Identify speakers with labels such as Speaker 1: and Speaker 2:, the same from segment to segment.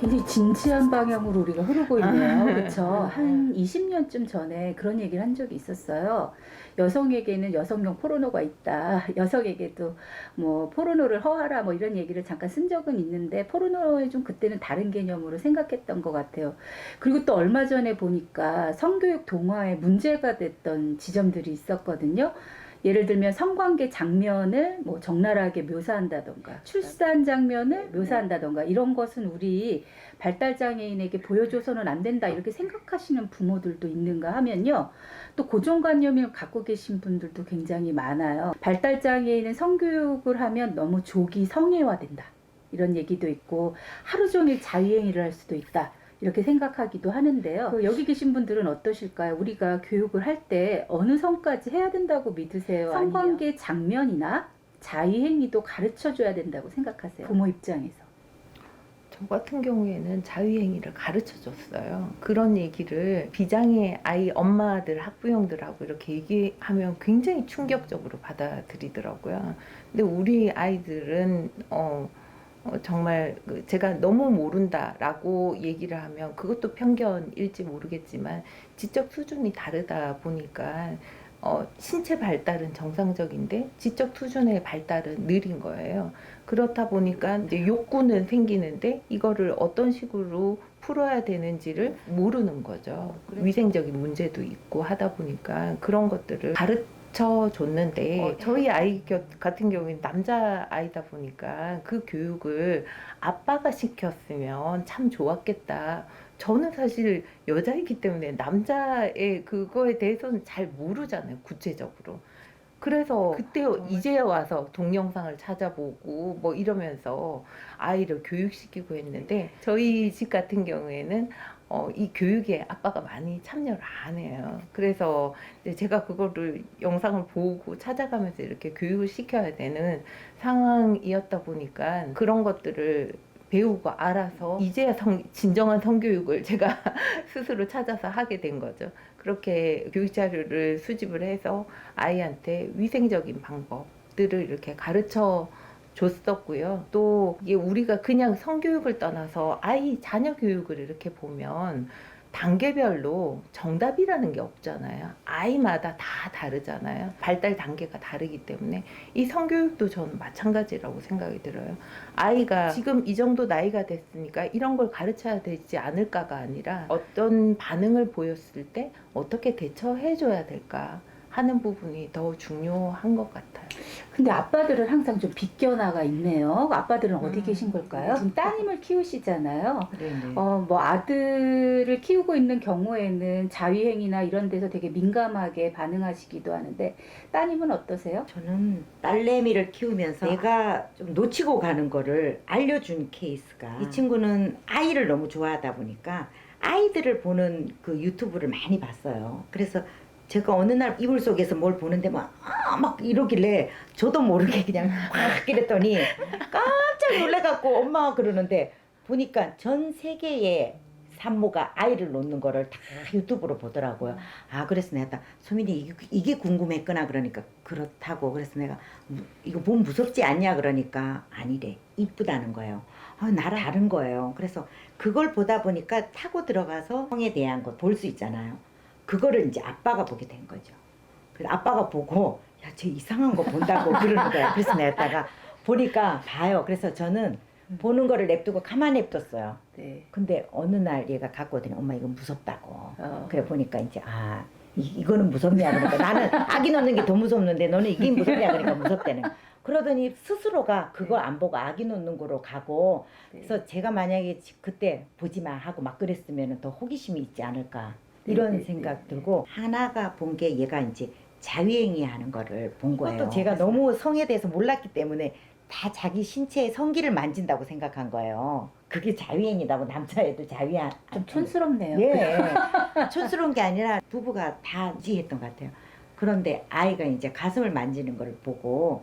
Speaker 1: 굉장히 진지한 방향으로 우리가 흐르고 있네요. 그렇죠. 한 20년쯤 전에 그런 얘기를 한 적이 있었어요. 여성에게는 여성용 포르노가 있다. 여성에게도 뭐 포르노를 허하라 뭐 이런 얘기를 잠깐 쓴 적은 있는데 포르노에 좀 그때는 다른 개념으로 생각했던 것 같아요. 그리고 또 얼마 전에 보니까 성교육 동화에 문제가 됐던 지점들이 있었거든요. 예를 들면 성관계 장면을 뭐 적나라하게 묘사한다던가 출산 장면을 묘사한다던가 이런 것은 우리 발달 장애인에게 보여줘서는 안 된다 이렇게 생각하시는 부모들도 있는가 하면요. 또 고정관념을 갖고 계신 분들도 굉장히 많아요. 발달 장애인은 성교육을 하면 너무 조기 성애화된다. 이런 얘기도 있고 하루 종일 자유행위를 할 수도 있다 이렇게 생각하기도 하는데요. 그 여기 계신 분들은 어떠실까요? 우리가 교육을 할 때 어느 선까지 해야 된다고 믿으세요? 성관계 장면이나 자유행위도 가르쳐 줘야 된다고 생각하세요? 부모 입장에서.
Speaker 2: 저 같은 경우에는 자유행위를 가르쳐 줬어요. 그런 얘기를 비장의 아이 엄마들, 학부형들하고 이렇게 얘기하면 굉장히 충격적으로 받아들이더라고요. 근데 우리 아이들은, 어, 어, 정말 그 제가 너무 모른다라고 얘기를 하면 그것도 편견일지 모르겠지만 지적 수준이 다르다 보니까 어, 신체 발달은 정상적인데 지적 수준의 발달은 느린 거예요. 그렇다 보니까 이제 욕구는 생기는데 이거를 어떤 식으로 풀어야 되는지를 모르는 거죠. 위생적인 문제도 있고 하다 보니까 그런 것들을 가르 쳐 줬는데 어, 저희 아이 겨- 같은 경우에는 남자 아이다 보니까 그 교육을 아빠가 시켰으면 참 좋았겠다. 저는 사실 여자이기 때문에 남자의 그거에 대해서는 잘 모르잖아요, 구체적으로. 그래서 그때 이제 와서 동영상을 찾아보고 뭐 이러면서 아이를 교육시키고 했는데 저희 집 같은 경우에는 어, 이 교육에 아빠가 많이 참여를 안 해요. 그래서 제가 그거를 영상을 보고 찾아가면서 이렇게 교육을 시켜야 되는 상황이었다 보니까 그런 것들을 배우고 알아서 이제야 성, 진정한 성교육을 제가 스스로 찾아서 하게 된 거죠. 그렇게 교육 자료를 수집을 해서 아이한테 위생적인 방법들을 이렇게 가르쳐 줬었고요. 또 이게 우리가 그냥 성교육을 떠나서 아이 자녀 교육을 이렇게 보면 단계별로 정답이라는 게 없잖아요. 아이마다 다 다르잖아요. 발달 단계가 다르기 때문에 이 성교육도 저는 마찬가지라고 생각이 들어요. 아이가 지금 이 정도 나이가 됐으니까 이런 걸 가르쳐야 되지 않을까가 아니라 어떤 반응을 보였을 때 어떻게 대처해 줘야 될까 하는 부분이 더 중요한 것 같아요.
Speaker 1: 근데 아빠들은 항상 좀 비껴나가 있네요. 아빠들은 어디
Speaker 2: 음.
Speaker 1: 계신 걸까요? 지금 따님을 키우시잖아요.
Speaker 2: 네네.
Speaker 1: 어, 뭐 아들을 키우고 있는 경우에는 자위행위나 이런 데서 되게 민감하게 반응하시기도 하는데 따님은 어떠세요?
Speaker 3: 저는 딸내미를 키우면서 내가 좀 놓치고 가는 거를 알려준 케이스가 이 친구는 아이를 너무 좋아하다 보니까 아이들을 보는 그 유튜브를 많이 봤어요. 그래서 제가 어느 날 이불 속에서 뭘 보는데 막, 아, 막 이러길래 저도 모르게 그냥 확 이랬더니 깜짝 놀래갖고 엄마가 그러는데 보니까 전 세계의 산모가 아이를 놓는 거를 다 유튜브로 보더라고요. 아, 그래서 내가 딱, 소민이 이게, 이게 궁금했구나. 그러니까, 그렇다고. 그래서 내가, 무- 이거 보면 무섭지 않냐? 그러니까, 아니래. 이쁘다는 거예요. 아, 나랑 다른 거예요. 그래서 그걸 보다 보니까 타고 들어가서 성에 대한 거 볼 수 있잖아요. 그거를 이제 아빠가 보게 된 거죠. 그래서 아빠가 보고, 야, 쟤 이상한 거 본다고 그러는 거야. 그래서 내가 보니까 봐요. 그래서 저는 보는 거를 냅두고 가만히 냅뒀어요.
Speaker 1: 네.
Speaker 3: 근데 어느 날 얘가 갖고 오더니 엄마 이건 무섭다고.
Speaker 1: 어.
Speaker 3: 그래 보니까 이제 아 이, 이거는 무섭냐 그러니까 나는 아기 놓는 게 더 무섭는데 너는 이게 무섭냐 그러니까 무섭다는 거야. 그러더니 스스로가 그거 안 보고 아기 놓는 거로 가고
Speaker 1: 네.
Speaker 3: 그래서 제가 만약에 지- 그때 보지 마 하고 막 그랬으면 더 호기심이 있지 않을까 이런
Speaker 1: 네, 네,
Speaker 3: 생각
Speaker 1: 네,
Speaker 3: 들고 하나가 본 게 얘가 이제 자유행위 하는 거를 본 거예요.
Speaker 1: 그것도
Speaker 3: 제가 너무 성에 대해서 몰랐기 때문에 다 자기 신체의 성기를 만진다고 생각한 거예요. 그게 자유행위라고 남자애도 자유한
Speaker 1: 좀 촌스럽네요.
Speaker 3: 예. 촌스러운 게 아니라 부부가 다 지했던 것 같아요. 그런데 아이가 이제 가슴을 만지는 걸 보고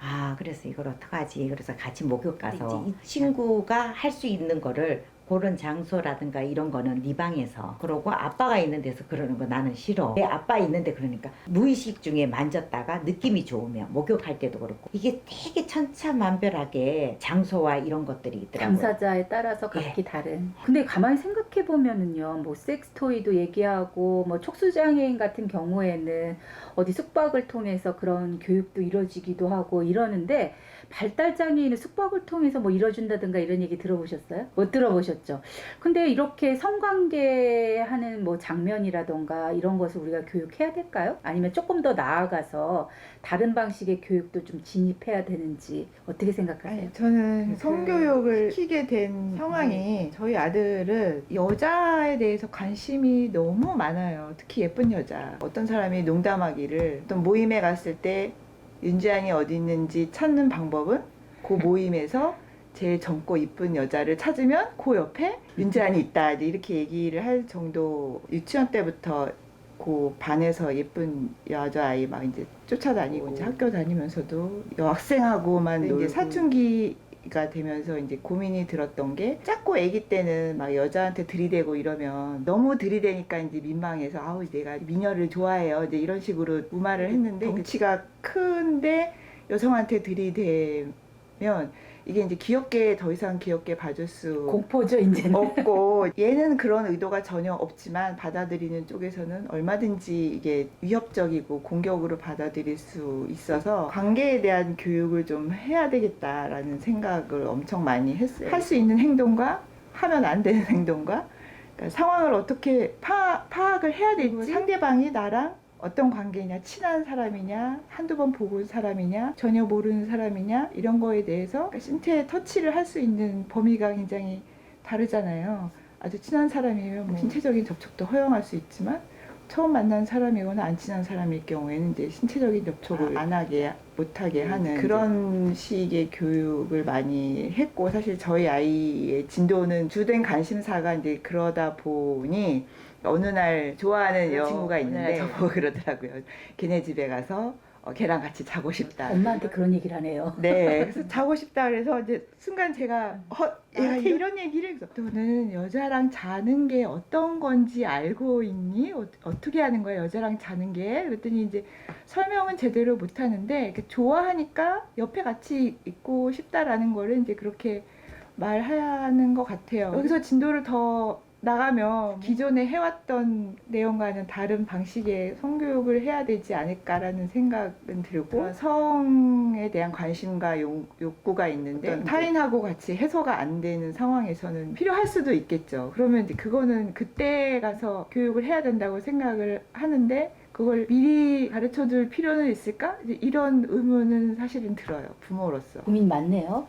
Speaker 3: 아 그래서 이걸 어떡하지 그래서 같이 목욕 가서 이 친구가 할 수 있는 거를 그런 장소라든가 이런 거는 네 방에서. 그러고 아빠가 있는 데서 그러는 거 나는 싫어. 내 아빠 있는데 그러니까 무의식 중에 만졌다가 느낌이 좋으면 목욕할 때도 그렇고. 이게 되게 천차만별하게 장소와 이런 것들이 있더라고요.
Speaker 1: 당사자에 따라서 각기 다른. 근데 가만히 생각해 보면은요, 뭐 섹스토이도 얘기하고, 뭐 촉수장애인 같은 경우에는 어디 숙박을 통해서 그런 교육도 이루어지기도 하고 이러는데 발달 장애인은 숙박을 통해서 뭐 이뤄준다든가 이런 얘기 들어보셨어요? 못 들어보셨죠? 근데 이렇게 성관계 하는 뭐 장면이라던가 이런 것을 우리가 교육해야 될까요? 아니면 조금 더 나아가서 다른 방식의 교육도 좀 진입해야 되는지 어떻게 생각하세요?
Speaker 4: 아니, 저는
Speaker 1: 그-
Speaker 4: 성교육을 시키게 된 상황이 저희 아들은 여자에 대해서 관심이 너무 많아요. 특히 예쁜 여자. 어떤 사람이 농담하기를 어떤 모임에 갔을 때 윤지안이 어디 있는지 찾는 방법은 그 모임에서 제일 젊고 이쁜 여자를 찾으면 그 옆에 윤지안이 있다. 이렇게 얘기를 할 정도 유치원 때부터 그 반에서 예쁜 여자아이 막 이제 쫓아다니고 이제 학교 다니면서도 여학생하고만 이제 사춘기 가 되면서 이제 고민이 들었던 게 작고 아기 때는 막 여자한테 들이대고 이러면 너무 들이대니까 이제 민망해서 아우 내가 미녀를 좋아해요. 이제 이런 식으로 무마를 했는데 덩치가 큰데 여성한테 들이대면 이게 이제 귀엽게 더 이상 귀엽게 봐줄 수
Speaker 1: 공포죠, 이제는.
Speaker 4: 없고 얘는 그런 의도가 전혀 없지만 받아들이는 쪽에서는 얼마든지 이게 위협적이고 공격으로 받아들일 수 있어서 관계에 대한 교육을 좀 해야 되겠다라는 생각을 엄청 많이 했어요. 할 수 있는 행동과 하면 안 되는 행동과 그러니까 상황을 어떻게 파, 파악을 해야 될지 상대방이 나랑 어떤 관계냐, 친한 사람이냐, 한두 번 보고 온 사람이냐, 전혀 모르는 사람이냐, 이런 거에 대해서 그러니까 신체 터치를 할 수 있는 범위가 굉장히 다르잖아요. 아주 친한 사람이면 뭐 신체적인 접촉도 허용할 수 있지만 처음 만난 사람이거나 안 친한 사람일 경우에는 이제 신체적인 접촉을 안 하게 못하게 하는 그런 식의 교육을 많이 했고 사실 저희 아이의 진도는 주된 관심사가 이제 그러다 보니 어느 날 좋아하는 여자친구가 있는데 저보고 그러더라고요. 걔네 집에 가서 어, 걔랑 같이 자고 싶다.
Speaker 1: 엄마한테 그런 얘기를 하네요.
Speaker 4: 네, 그래서 자고 싶다 그래서 이제 순간 제가 어, 야, 이런 얘기를 그래서 너는 여자랑 자는 게 어떤 건지 알고 있니? 어, 어떻게 하는 거야 여자랑 자는 게? 그랬더니 이제 설명은 제대로 못 하는데 좋아하니까 옆에 같이 있고 싶다라는 거를 이제 그렇게 말하는 것 같아요. 여기서 진도를 더 나가면 기존에 해왔던 내용과는 다른 방식의 성교육을 해야 되지 않을까라는 생각은 들고 성에 대한 관심과 욕, 욕구가 있는데 타인하고 같이 해소가 안 되는 상황에서는 필요할 수도 있겠죠. 그러면 이제 그거는 그때 가서 교육을 해야 된다고 생각을 하는데 그걸 미리 가르쳐 줄 필요는 있을까? 이런 의문은 사실은 들어요. 부모로서.
Speaker 1: 고민 많네요.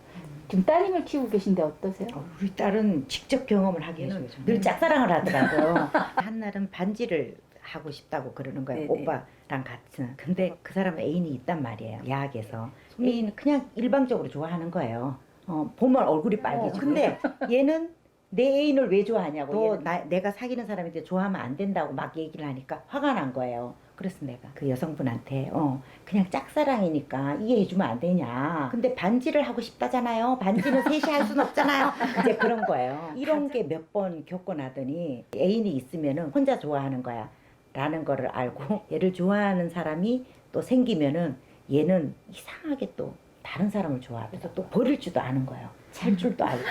Speaker 1: 지금 따님을 키우고 계신데 어떠세요?
Speaker 3: 어, 우리 딸은 직접 경험을 하기에는 늘 짝사랑을 하더라고요. 한날은 반지를 하고 싶다고 그러는 거예요.
Speaker 1: 네네.
Speaker 3: 오빠랑 같이. 근데 그 사람은 애인이 있단 말이에요. 야학에서. 애인은 그냥 일방적으로 좋아하는 거예요. 어, 보면 얼굴이 빨개져. 근데 얘는 내 애인을 왜 좋아하냐고. 너 나, 내가 사귀는 사람인데 좋아하면 안 된다고 막 얘기를 하니까 화가 난 거예요. 그래서 내가 그 여성분한테 어 그냥 짝사랑이니까 이해해주면 안 되냐. 근데 반지를 하고 싶다잖아요. 반지는 셋이 할 순 없잖아요. 이제 그런 거예요. 이런 게 몇 번 겪고 나더니 애인이 있으면은 혼자 좋아하는 거야. 라는 거를 알고 얘를 좋아하는 사람이 또 생기면은 얘는 이상하게 또 다른 사람을 좋아하고 또 버릴 줄도 아는 거예요. 살 줄도 알고.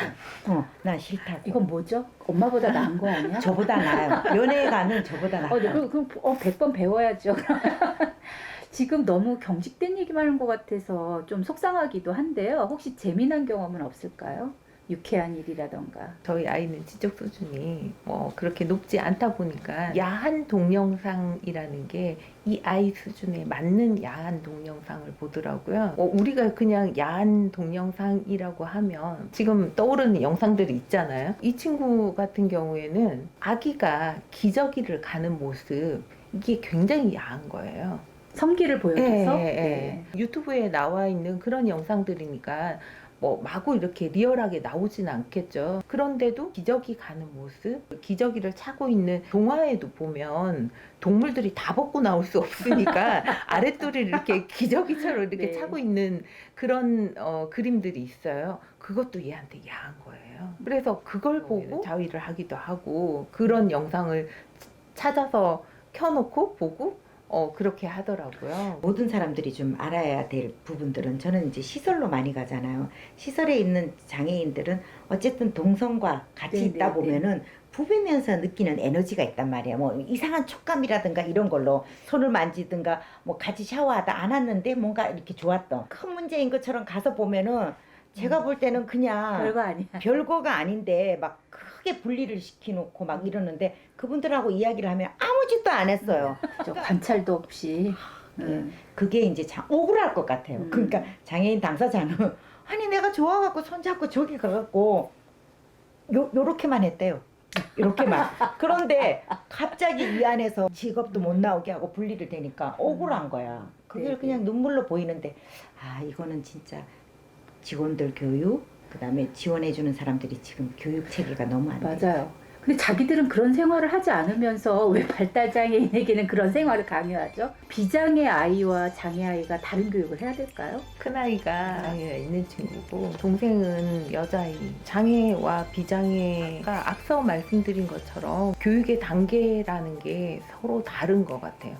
Speaker 3: 어, 난 싫다고.
Speaker 1: 이건 뭐죠? 엄마보다 나은 거 아니야?
Speaker 3: 저보다 나아요. 연애가는 저보다 나아요.
Speaker 1: 어, 네, 그럼, 그럼 어, 100번 배워야죠. 지금 너무 경직된 얘기만 하는 것 같아서 좀 속상하기도 한데요. 혹시 재미난 경험은 없을까요? 유쾌한 일이라던가.
Speaker 2: 저희 아이는 지적 수준이 뭐 그렇게 높지 않다 보니까 야한 동영상이라는 게 이 아이 수준에 맞는 야한 동영상을 보더라고요. 어, 우리가 그냥 야한 동영상이라고 하면 지금 떠오르는 영상들이 있잖아요. 이 친구 같은 경우에는 아기가 기저귀를 가는 모습 이게 굉장히 야한 거예요.
Speaker 1: 성기를 보여줘서
Speaker 2: 예, 예,
Speaker 1: 네.
Speaker 2: 예. 유튜브에 나와 있는 그런 영상들이니까 뭐 마구 이렇게 리얼하게 나오진 않겠죠. 그런데도 기저귀 가는 모습, 기저귀를 차고 있는 동화에도 보면 동물들이 다 벗고 나올 수 없으니까 아랫도리를 이렇게 기저귀처럼 이렇게
Speaker 1: 네.
Speaker 2: 차고 있는 그런 어, 그림들이 있어요. 그것도 얘한테 야한 거예요. 그래서 그걸 보고 자위를 하기도 하고 그런 영상을 찾아서 켜놓고 보고 어, 그렇게 하더라고요.
Speaker 3: 모든 사람들이 좀 알아야 될 부분들은 저는 이제 시설로 많이 가잖아요. 시설에 있는 장애인들은 어쨌든 동성과 같이
Speaker 1: 네,
Speaker 3: 있다
Speaker 1: 네,
Speaker 3: 보면은 부비면서 느끼는 에너지가 있단 말이야. 뭐 이상한 촉감이라든가 이런 걸로 손을 만지든가 뭐 같이 샤워하다 안 왔는데 뭔가 이렇게 좋았던 큰 문제인 것처럼 가서 보면은 제가 볼 때는 그냥
Speaker 1: 별거 아니야.
Speaker 3: 별거가 아닌데 막 크게 분리를 시켜놓고 막 이러는데 그분들하고 이야기를 하면 아무 짓도 안 했어요.
Speaker 1: 저 관찰도 없이. 음.
Speaker 3: 그게 이제 참 억울할 것 같아요.
Speaker 1: 음.
Speaker 3: 그러니까 장애인 당사자는 아니 내가 좋아갖고 손잡고 저기 가갖고 요 요렇게만 했대요. 이렇게만. 그런데 갑자기 이 안에서 직업도 못 나오게 하고 분리를 되니까 억울한 거야. 그게
Speaker 1: 네,
Speaker 3: 그냥 눈물로 보이는데 아 이거는 진짜 직원들 교육 그다음에 지원해주는 사람들이 지금 교육 체계가 너무 안 돼.
Speaker 1: 맞아요. 근데 자기들은 그런 생활을 하지 않으면서 왜 발달장애인에게는 그런 생활을 강요하죠? 비장애 아이와 장애 아이가 다른 교육을 해야 될까요?
Speaker 2: 큰아이가 장애가 있는 친구고 동생은 여자아이 장애와 비장애가 앞서 말씀드린 것처럼 교육의 단계라는 게 서로 다른 것 같아요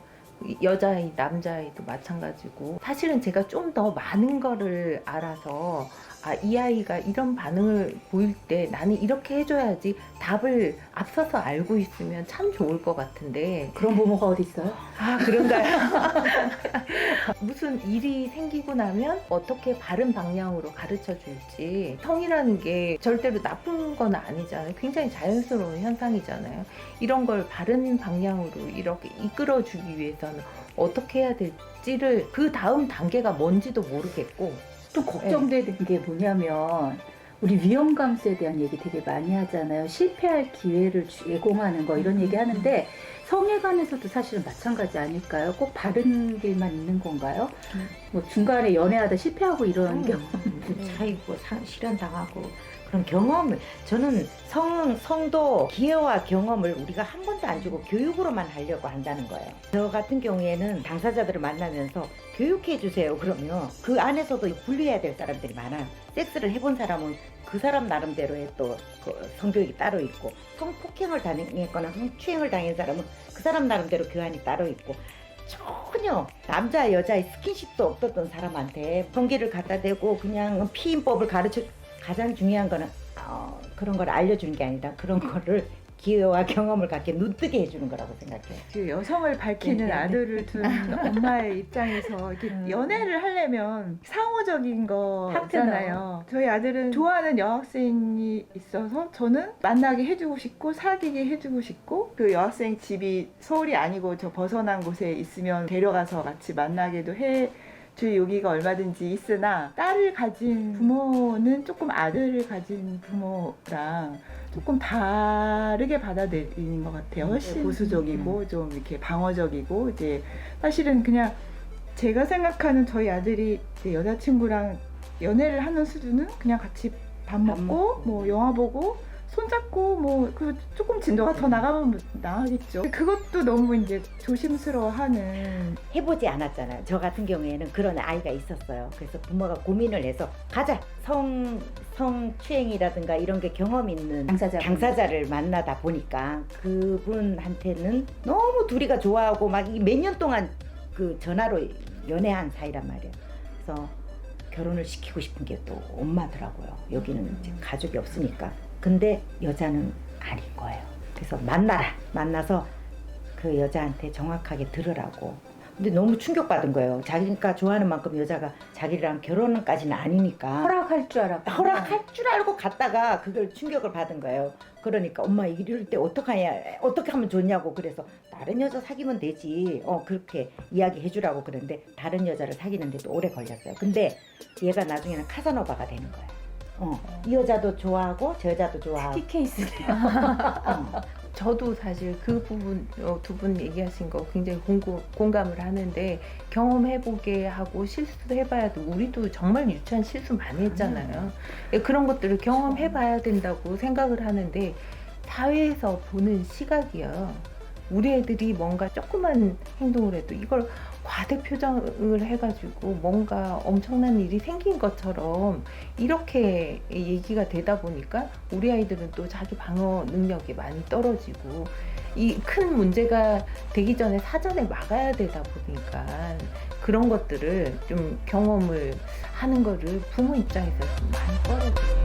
Speaker 2: 여자아이 남자아이도 마찬가지고 사실은 제가 좀 더 많은 거를 알아서 아, 이 아이가 이런 반응을 보일 때 나는 이렇게 해줘야지 답을 앞서서 알고 있으면 참 좋을 것 같은데
Speaker 1: 그런 부모가 어디 있어요?
Speaker 2: 아 그런가요? 무슨 일이 생기고 나면 어떻게 바른 방향으로 가르쳐 줄지 성이라는 게 절대로 나쁜 건 아니잖아요. 굉장히 자연스러운 현상이잖아요. 이런 걸 바른 방향으로 이렇게 이끌어 주기 위해서는 어떻게 해야 될지를 그 다음 단계가 뭔지도 모르겠고
Speaker 1: 좀 걱정되는 게 뭐냐면 우리 위험 감수에 대한 얘기 되게 많이 하잖아요. 실패할 기회를 주- 제공하는 거 이런 얘기 하는데 성에 관해서도 사실은 마찬가지 아닐까요? 꼭 바른 길만 있는 건가요?
Speaker 2: 음.
Speaker 1: 뭐 중간에 연애하다 실패하고 이런 경우
Speaker 3: 차이고 상- 실현 당하고 그런 경험을 저는 성 성도 기회와 경험을 우리가 한 번도 안 주고 교육으로만 하려고 한다는 거예요. 저 같은 경우에는 당사자들을 만나면서 교육해 주세요. 그러면 그 안에서도 분리해야 될 사람들이 많아요. 섹스를 해본 사람은 그 사람 나름대로의 또그 성교육이 따로 있고 성폭행을 당했거나 성추행을 당한 사람은 그 사람 나름대로 교환이 따로 있고 전혀 남자 여자의 스킨십도 없었던 사람한테 성기를 갖다 대고 그냥 피임법을 가르쳐 가장 중요한 거는 어, 그런 걸 알려주는 게 아니라 그런 거를 기회와 경험을 갖게 눈뜨게 해주는 거라고 생각해요.
Speaker 4: 그 여성을 밝히는
Speaker 3: 네, 네, 네.
Speaker 4: 아들을 둔 엄마의 입장에서 이렇게
Speaker 1: 음.
Speaker 4: 연애를 하려면 상호적인. 거잖아요. 저희 아들은 좋아하는 여학생이 있어서 저는 만나게 해주고 싶고 사귀게 해주고 싶고 그 여학생 집이 서울이 아니고 저 벗어난 곳에 있으면 데려가서 같이 만나게도 해. 줄 용의가 얼마든지 있으나 딸을 가진 부모는 조금 아들을 가진 부모랑 조금 다르게 받아들이는 것 같아요. 훨씬
Speaker 1: 네,
Speaker 4: 보수적이고 좀 이렇게 방어적이고 이제 사실은 그냥 제가 생각하는 저희 아들이 이제 여자친구랑 연애를 하는 수준은 그냥 같이 밥
Speaker 3: 먹고.
Speaker 4: 뭐 영화 보고 손잡고 뭐 그 조금 진도가 더 나가면 나가겠죠. 그것도 너무 이제 조심스러워하는
Speaker 3: 해보지 않았잖아요. 저 같은 경우에는 그런 아이가 있었어요. 그래서 부모가 고민을 해서 가자 성 성추행이라든가 이런 게 경험 있는
Speaker 1: 당사자
Speaker 3: 당사자를 만나다 보니까 그분한테는 너무 둘이가 좋아하고 막 몇 년 동안 그 전화로 연애한 사이란 말이에요. 그래서 결혼을 시키고 싶은 게 또 엄마더라고요. 여기는 이제 가족이 없으니까. 근데 여자는 아닌 거예요. 그래서 만나라. 만나서 그 여자한테 정확하게 들으라고. 근데 너무 충격받은 거예요. 자기가 좋아하는 만큼 여자가 자기랑 결혼까지는 아니니까.
Speaker 1: 허락할 줄 알았고
Speaker 3: 허락할 줄 알고 갔다가 그걸 충격을 받은 거예요. 그러니까 엄마 이럴 때 어떡하냐, 어떻게 하면 좋냐고 그래서 다른 여자 사귀면 되지. 어 그렇게 이야기해 주라고 그랬는데 다른 여자를 사귀는데도 오래 걸렸어요. 근데 얘가 나중에는 카사노바가 되는 거예요. 어, 이 여자도 좋아하고 저 여자도 좋아하고
Speaker 1: 티 케이스네요.
Speaker 3: 어,
Speaker 2: 저도 사실 그 부분 어, 두분 얘기하신 거 굉장히 공고, 공감을 하는데 경험해보게 하고 실수도 해봐야 돼. 우리도 정말 유치한 실수 많이 했잖아요. 예, 그런 것들을 경험해봐야 된다고 생각을 하는데 사회에서 보는 시각이요. 우리 애들이 뭔가 조그만 행동을 해도 이걸 과대 표정을 해가지고 뭔가 엄청난 일이 생긴 것처럼 이렇게 얘기가 되다 보니까 우리 아이들은 또 자기 방어 능력이 많이 떨어지고 이 큰 문제가 되기 전에 사전에 막아야 되다 보니까 그런 것들을 좀 경험을 하는 거를 부모 입장에서 좀 많이 꺼려져요.